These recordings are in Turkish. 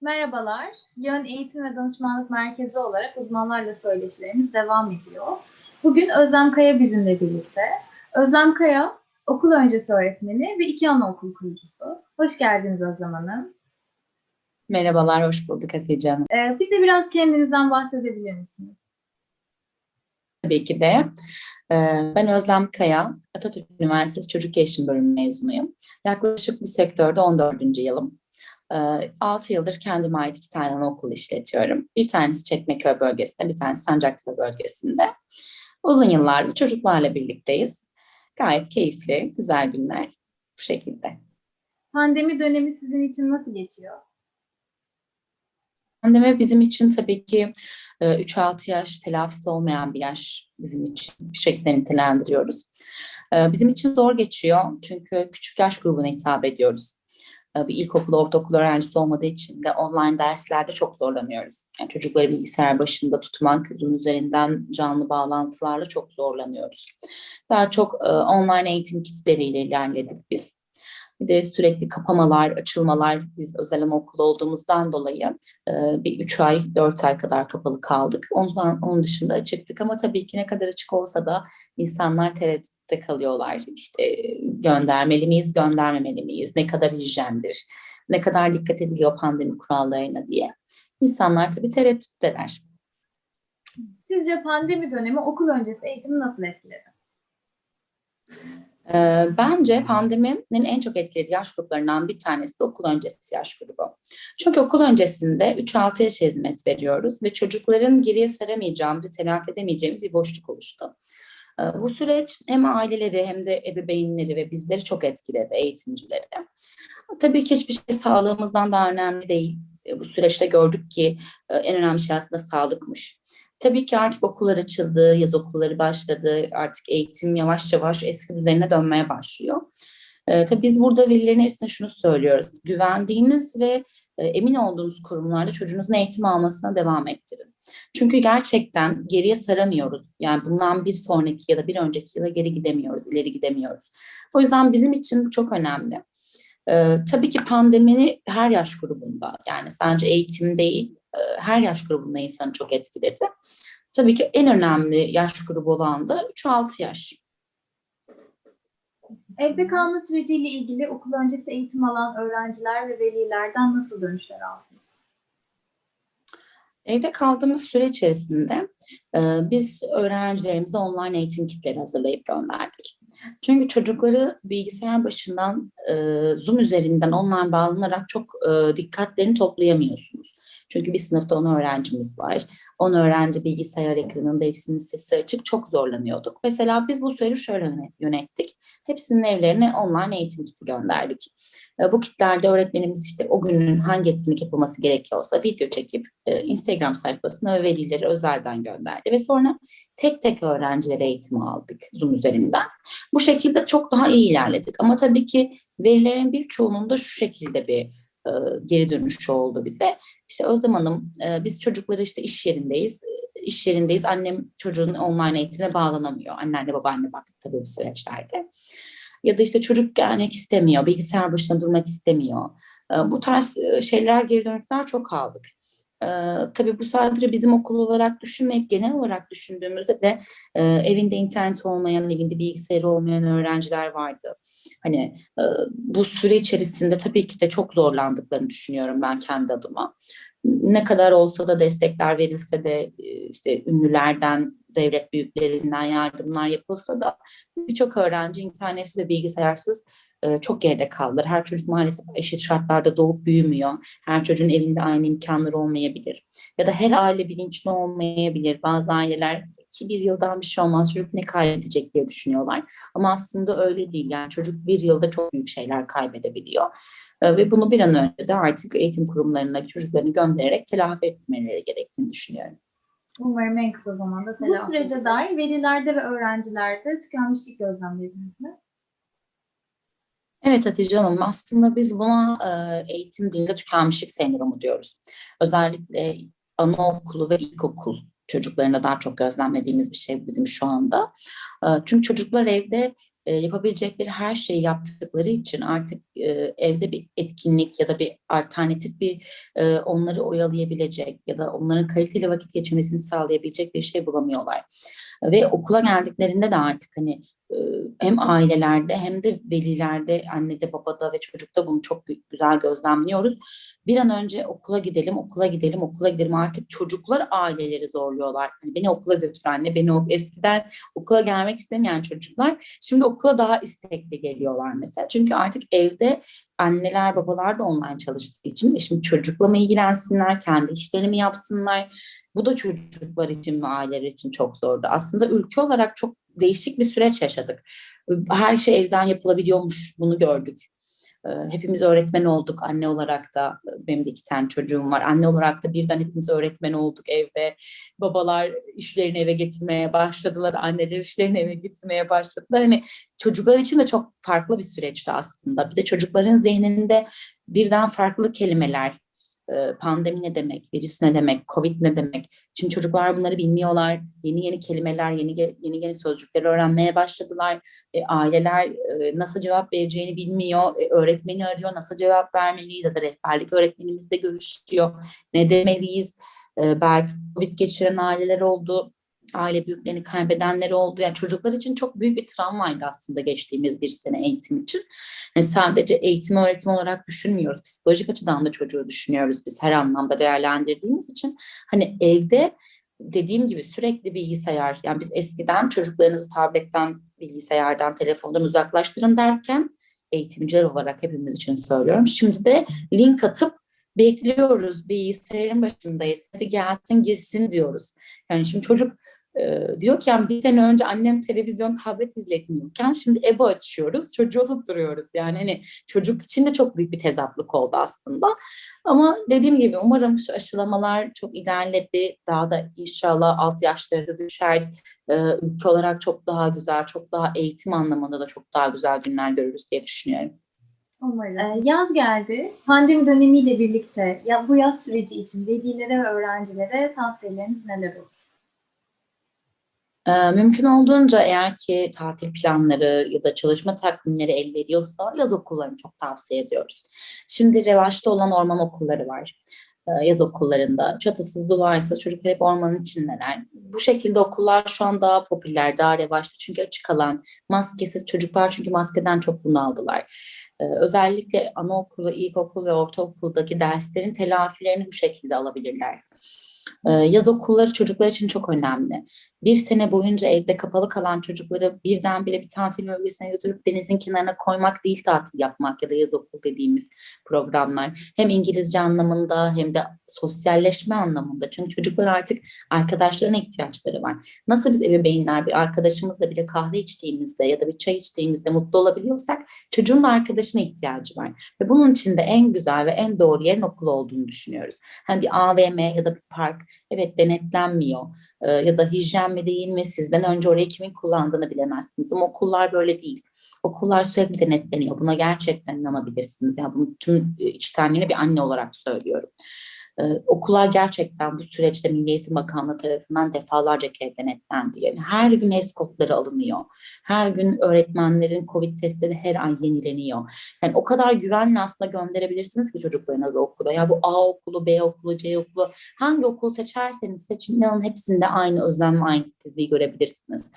Merhabalar. Yön Eğitim ve Danışmanlık Merkezi olarak uzmanlarla söyleşilerimiz devam ediyor. Bugün Özlem Kaya bizimle birlikte. Özlem Kaya, okul öncesi öğretmeni ve iki anaokul kurucusu. Hoş geldiniz Özlem Hanım. Merhabalar, hoş bulduk Hatice Hanım. Ee, bize biraz kendinizden bahsedebilir misiniz? Tabii ki de. Ee, Ben Özlem Kaya, Atatürk Üniversitesi Çocuk Gelişim Bölümü mezunuyum. Yaklaşık bu sektörde 14. yılım. 6 yıldır kendime ait iki tane anaokul işletiyorum. Bir tanesi Çekmeköy bölgesinde, bir tanesi Sancaktepe bölgesinde. Uzun yıllardır çocuklarla birlikteyiz. Gayet keyifli, güzel günler bu şekilde. Pandemi dönemi sizin için nasıl geçiyor? Pandemi bizim için tabii ki e, 3-6 yaş telafisi olmayan bir yaş bizim için bir şekilde nitelendiriyoruz. E, Bizim için zor geçiyor çünkü küçük yaş grubuna hitap ediyoruz. E, Bir ilkokul, ortaokul öğrencisi olmadığı için de online derslerde çok zorlanıyoruz. Yani çocukları bilgisayar başında tutmak, Zoom üzerinden canlı bağlantılarla çok zorlanıyoruz. Daha çok e, online eğitim kitleriyle ilerledik biz. Bir de sürekli kapamalar, açılmalar, biz özel anaokul olduğumuzdan dolayı e, bir üç ay, dört ay kadar kapalı kaldık. Ondan, onun dışında açıktık ama tabii ki ne kadar açık olsa da insanlar tereddütte kalıyorlar. İşte göndermeli miyiz, göndermemeli miyiz, ne kadar hijyendir, ne kadar dikkat ediliyor pandemi kurallarına diye. İnsanlar tabii tereddütteler. Sizce pandemi dönemi okul öncesi eğitimi nasıl etkiledi? Ee, Bence pandeminin en çok etkilediği yaş gruplarından bir tanesi de okul öncesi yaş grubu. Çünkü okul öncesinde 3-6 yaş hizmet veriyoruz ve çocukların geriye saramayacağımız, telafi edemeyeceğimiz bir boşluk oluştu. Ee, Bu süreç hem aileleri hem de ebeveynleri ve bizleri çok etkiledi, eğitimcileri. Tabii ki hiçbir şey sağlığımızdan daha önemli değil. Ee, Bu süreçte gördük ki e, en önemli şey aslında sağlıkmış. Tabii ki artık okullar açıldı, yaz okulları başladı. Artık eğitim yavaş yavaş eski düzenine dönmeye başlıyor. Ee, tabii biz burada velilerin hepsine şunu söylüyoruz. Güvendiğiniz ve e, emin olduğunuz kurumlarda çocuğunuzun eğitim almasına devam ettirin. Çünkü gerçekten geriye saramıyoruz. Yani bundan bir sonraki ya da bir önceki yıla geri gidemiyoruz, ileri gidemiyoruz. O yüzden bizim için bu çok önemli. Ee, tabii ki pandemini her yaş grubunda yani sadece eğitim değil e, her yaş grubunda insanı çok etkiledi. Tabii ki en önemli yaş grubu olan da 3-6 yaş. Evde kalma süreciyle ilgili okul öncesi eğitim alan öğrenciler ve velilerden nasıl dönüşler aldınız? Evde kaldığımız süre içerisinde e, biz öğrencilerimize online eğitim kitleri hazırlayıp gönderdik. Çünkü çocukları bilgisayar başından e, Zoom üzerinden online bağlanarak çok e, dikkatlerini toplayamıyorsunuz. Çünkü bir sınıfta 10 öğrencimiz var. 10 öğrenci bilgisayar ekranında hepsinin sesi açık çok zorlanıyorduk. Mesela biz bu süreci şöyle yöne- yönettik. Hepsinin evlerine online eğitim kiti gönderdik. E, Bu kitlerde öğretmenimiz işte o günün hangi etkinlik yapılması gerekiyorsa video çekip e, Instagram sayfasına ve velileri özelden gönderdi. Ve sonra tek tek öğrencilere eğitim aldık Zoom üzerinden. Bu şekilde çok daha iyi ilerledik. Ama tabii ki velilerin birçoğunun da şu şekilde bir e, geri dönüşü oldu bize. İşte Özlem Hanım, e, biz çocukları işte iş yerindeyiz. E, iş yerindeyiz. Annem çocuğun online eğitimine bağlanamıyor. Anneanne babaanne baktı tabii bu süreçlerde. Ya da işte çocuk gelmek istemiyor, bilgisayar başında durmak istemiyor. Bu tarz şeyler, geri dönükler çok aldık. E, tabii bu sadece bizim okul olarak düşünmeyip genel olarak düşündüğümüzde de e, evinde internet olmayan, evinde bilgisayarı olmayan öğrenciler vardı. Hani e, bu süre içerisinde tabii ki de çok zorlandıklarını düşünüyorum ben kendi adıma. Ne kadar olsa da destekler verilse de e, işte ünlülerden, devlet büyüklerinden yardımlar yapılsa da birçok öğrenci internetsiz ve bilgisayarsız e, çok geride kaldılar. Her çocuk maalesef eşit şartlarda doğup büyümüyor. Her çocuğun evinde aynı imkanları olmayabilir. Ya da her aile bilinçli olmayabilir. Bazı aileler ki bir yıldan bir şey olmaz çocuk ne kaybedecek diye düşünüyorlar. Ama aslında öyle değil. Yani çocuk bir yılda çok büyük şeyler kaybedebiliyor. E, Ve bunu bir an önce de artık eğitim kurumlarına çocuklarını göndererek telafi etmeleri gerektiğini düşünüyorum. Umarım en kısa zamanda Bu Telafi sürece dair velilerde ve öğrencilerde tükenmişlik gözlemlediniz mi? Evet Hatice Hanım aslında biz buna e, eğitim dilinde tükenmişlik sendromu diyoruz. Özellikle anaokulu ve ilkokul çocuklarında daha çok gözlemlediğimiz bir şey bizim şu anda. E, çünkü çocuklar evde e, yapabilecekleri her şeyi yaptıkları için artık evde bir etkinlik ya da bir alternatif bir onları oyalayabilecek ya da onların kaliteli vakit geçirmesini sağlayabilecek bir şey bulamıyorlar. Ve okula geldiklerinde de artık hani hem ailelerde hem de velilerde, annede, babada ve çocukta bunu çok gü- güzel gözlemliyoruz. Bir an önce okula gidelim, okula gidelim, okula gidelim. Artık çocuklar aileleri zorluyorlar. Hani beni okula götür anne, beni o eskiden okula gelmek istemeyen çocuklar şimdi okula daha istekli geliyorlar mesela. Çünkü artık evde anneler, babalar da online çalıştığı için e şimdi çocukla mı ilgilensinler, kendi işlerini yapsınlar? Bu da çocuklar için ve aileler için çok zordu. Aslında ülke olarak çok değişik bir süreç yaşadık. Her şey evden yapılabiliyormuş, bunu gördük. Ee, Hepimiz öğretmen olduk anne olarak da. Benim de iki tane çocuğum var. Anne olarak da birden hepimiz öğretmen olduk evde. Babalar işlerini eve getirmeye başladılar. Anneler işlerini eve getirmeye başladılar. Hani çocuklar için de çok farklı bir süreçti aslında. Bir de çocukların zihninde birden farklı kelimeler, pandemi ne demek, virüs ne demek, covid ne demek. Şimdi çocuklar bunları bilmiyorlar. Yeni yeni kelimeler, yeni yeni yeni sözcükler öğrenmeye başladılar. E, aileler e, nasıl cevap vereceğini bilmiyor. E, öğretmeni arıyor, nasıl cevap vermeliyiz ya da rehberlik öğretmenimizle görüşüyor. Ne demeliyiz? E, belki covid geçiren aileler oldu. Aile büyüklerini kaybedenler oldu. Yani çocuklar için çok büyük bir travmaydı aslında geçtiğimiz bir sene eğitim için. Yani sadece eğitim öğretim olarak düşünmüyoruz. Psikolojik açıdan da çocuğu düşünüyoruz biz her anlamda değerlendirdiğimiz için. Hani evde dediğim gibi sürekli bilgisayar yani biz eskiden çocuklarınızı tabletten, bilgisayardan, telefondan uzaklaştırın derken eğitimciler olarak hepimiz için söylüyorum. Şimdi de link atıp bekliyoruz bilgisayarın başındayız. Hadi gelsin girsin diyoruz. Yani şimdi çocuk e, diyor ki yani bir sene önce annem televizyon tablet izletmiyorken şimdi EBA açıyoruz çocuğu tutturuyoruz. Yani hani çocuk için de çok büyük bir tezatlık oldu aslında. Ama dediğim gibi umarım şu aşılamalar çok ilerledi. Daha da inşallah alt yaşları da düşer. Ee, ülke olarak çok daha güzel, çok daha eğitim anlamında da çok daha güzel günler görürüz diye düşünüyorum. Umarım. Ee, yaz geldi. Pandemi dönemiyle birlikte ya bu yaz süreci için velilere ve öğrencilere tavsiyeleriniz neler olur? Ee, mümkün olduğunca eğer ki tatil planları ya da çalışma takvimleri el veriyorsa yaz okullarını çok tavsiye ediyoruz. Şimdi revaçta olan orman okulları var. Ee, yaz okullarında çatısız duvarsız çocuklar hep ormanın içindeler. Bu şekilde okullar şu an daha popüler, daha revaçta çünkü açık alan, maskesiz çocuklar çünkü maskeden çok bunaldılar. Ee, özellikle anaokulu, ilkokul ve ortaokuldaki derslerin telafilerini bu şekilde alabilirler. Ee, yaz okulları çocuklar için çok önemli. Bir sene boyunca evde kapalı kalan çocukları birdenbire bir tatil bölgesine götürüp denizin kenarına koymak değil tatil yapmak ya da yaz okul dediğimiz programlar. Hem İngilizce anlamında hem de sosyalleşme anlamında. Çünkü çocuklar artık arkadaşlarına ihtiyaçları var. Nasıl biz ebeveynler bir arkadaşımızla bile kahve içtiğimizde ya da bir çay içtiğimizde mutlu olabiliyorsak çocuğun da arkadaşına ihtiyacı var. Ve bunun için de en güzel ve en doğru yerin okul olduğunu düşünüyoruz. Hani bir AVM ya da bir park evet denetlenmiyor Ee, ya da hijyen mi değil mi sizden önce orayı kimin kullandığını bilemezsiniz. Ama okullar böyle değil. Okullar sürekli denetleniyor. Buna gerçekten inanabilirsiniz. Yani bunu tüm e, içtenliğine bir anne olarak söylüyorum. Ee, okullar gerçekten bu süreçte Milli Eğitim Bakanlığı tarafından defalarca kere denetlendi. Yani her gün HES alınıyor. Her gün öğretmenlerin COVID testleri her ay yenileniyor. Yani o kadar güvenle aslında gönderebilirsiniz ki çocuklarınızı okula. Ya bu A okulu, B okulu, C okulu hangi okul seçerseniz seçin inanın hepsinde aynı özlem ve aynı titizliği görebilirsiniz.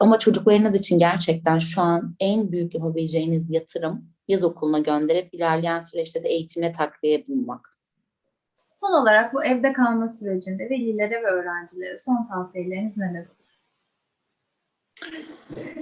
Ama çocuklarınız için gerçekten şu an en büyük yapabileceğiniz yatırım yaz okuluna gönderip ilerleyen süreçte de eğitimle takviye bulmak. Son olarak bu evde kalma sürecinde velilere ve öğrencilere son tavsiyeleriniz neler olur?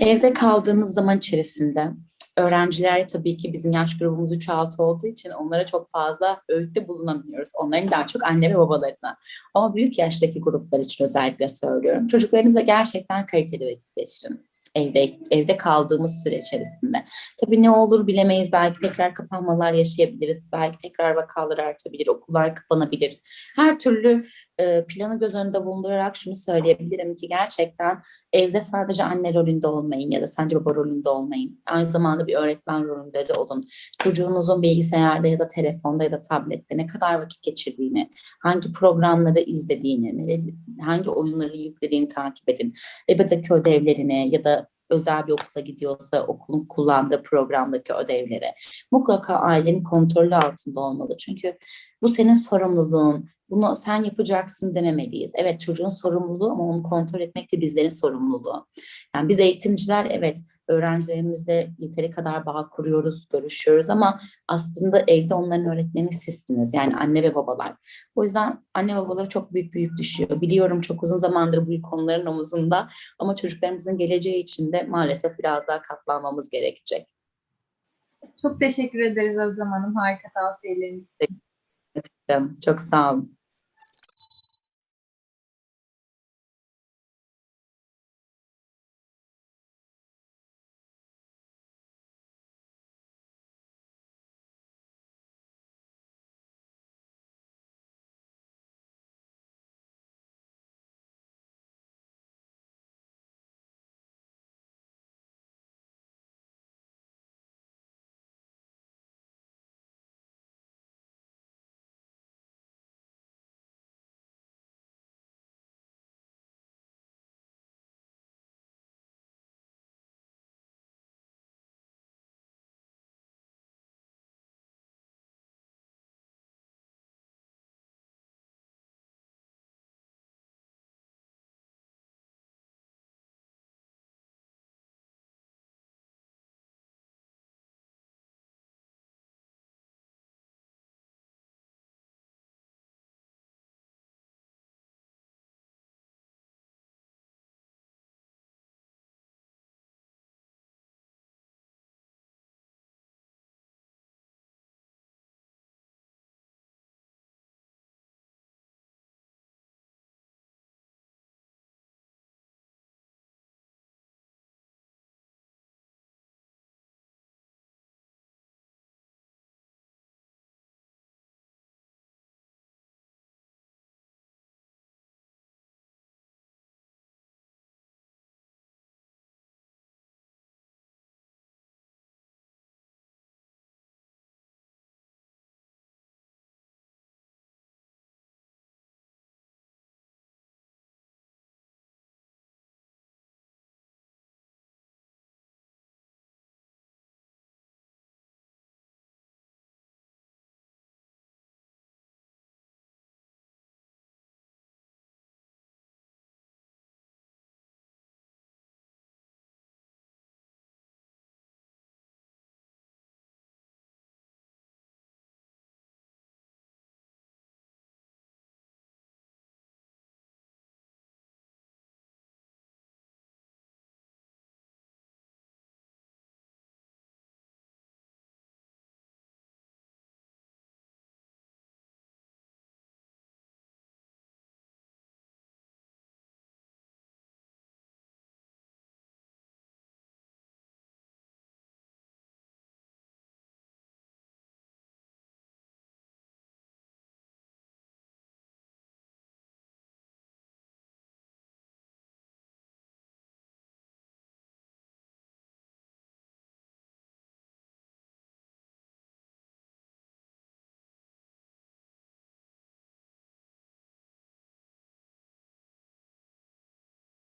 Evde kaldığınız zaman içerisinde öğrenciler tabii ki bizim yaş grubumuz 3-6 olduğu için onlara çok fazla öğütte bulunamıyoruz. Onların daha çok anne ve babalarına. Ama büyük yaştaki gruplar için özellikle söylüyorum. Çocuklarınızla gerçekten kaliteli vakit geçirin. Evde, evde kaldığımız süre içerisinde. Tabii ne olur bilemeyiz. Belki tekrar kapanmalar yaşayabiliriz. Belki tekrar vakalar artabilir. Okullar kapanabilir. Her türlü e, planı göz önünde bulundurarak şunu söyleyebilirim ki gerçekten evde sadece anne rolünde olmayın ya da sadece baba rolünde olmayın. Aynı zamanda bir öğretmen rolünde de olun. Çocuğunuzun bilgisayarda ya da telefonda ya da tablette ne kadar vakit geçirdiğini, hangi programları izlediğini, hangi oyunları yüklediğini takip edin. Ebedeki ödevlerini ya da özel bir okula gidiyorsa okulun kullandığı programdaki ödevleri mutlaka ailenin kontrolü altında olmalı. Çünkü bu senin sorumluluğun. Bunu sen yapacaksın dememeliyiz. Evet çocuğun sorumluluğu ama onu kontrol etmek de bizlerin sorumluluğu. Yani biz eğitimciler evet öğrencilerimizle yeteri kadar bağ kuruyoruz, görüşüyoruz ama aslında evde onların öğretmeni sizsiniz. Yani anne ve babalar. O yüzden anne babalara çok büyük büyük düşüyor. Biliyorum çok uzun zamandır bu konuların omuzunda ama çocuklarımızın geleceği için de maalesef biraz daha katlanmamız gerekecek. Çok teşekkür ederiz Özlem Hanım harika tavsiyeleriniz için. Çok sağ olun.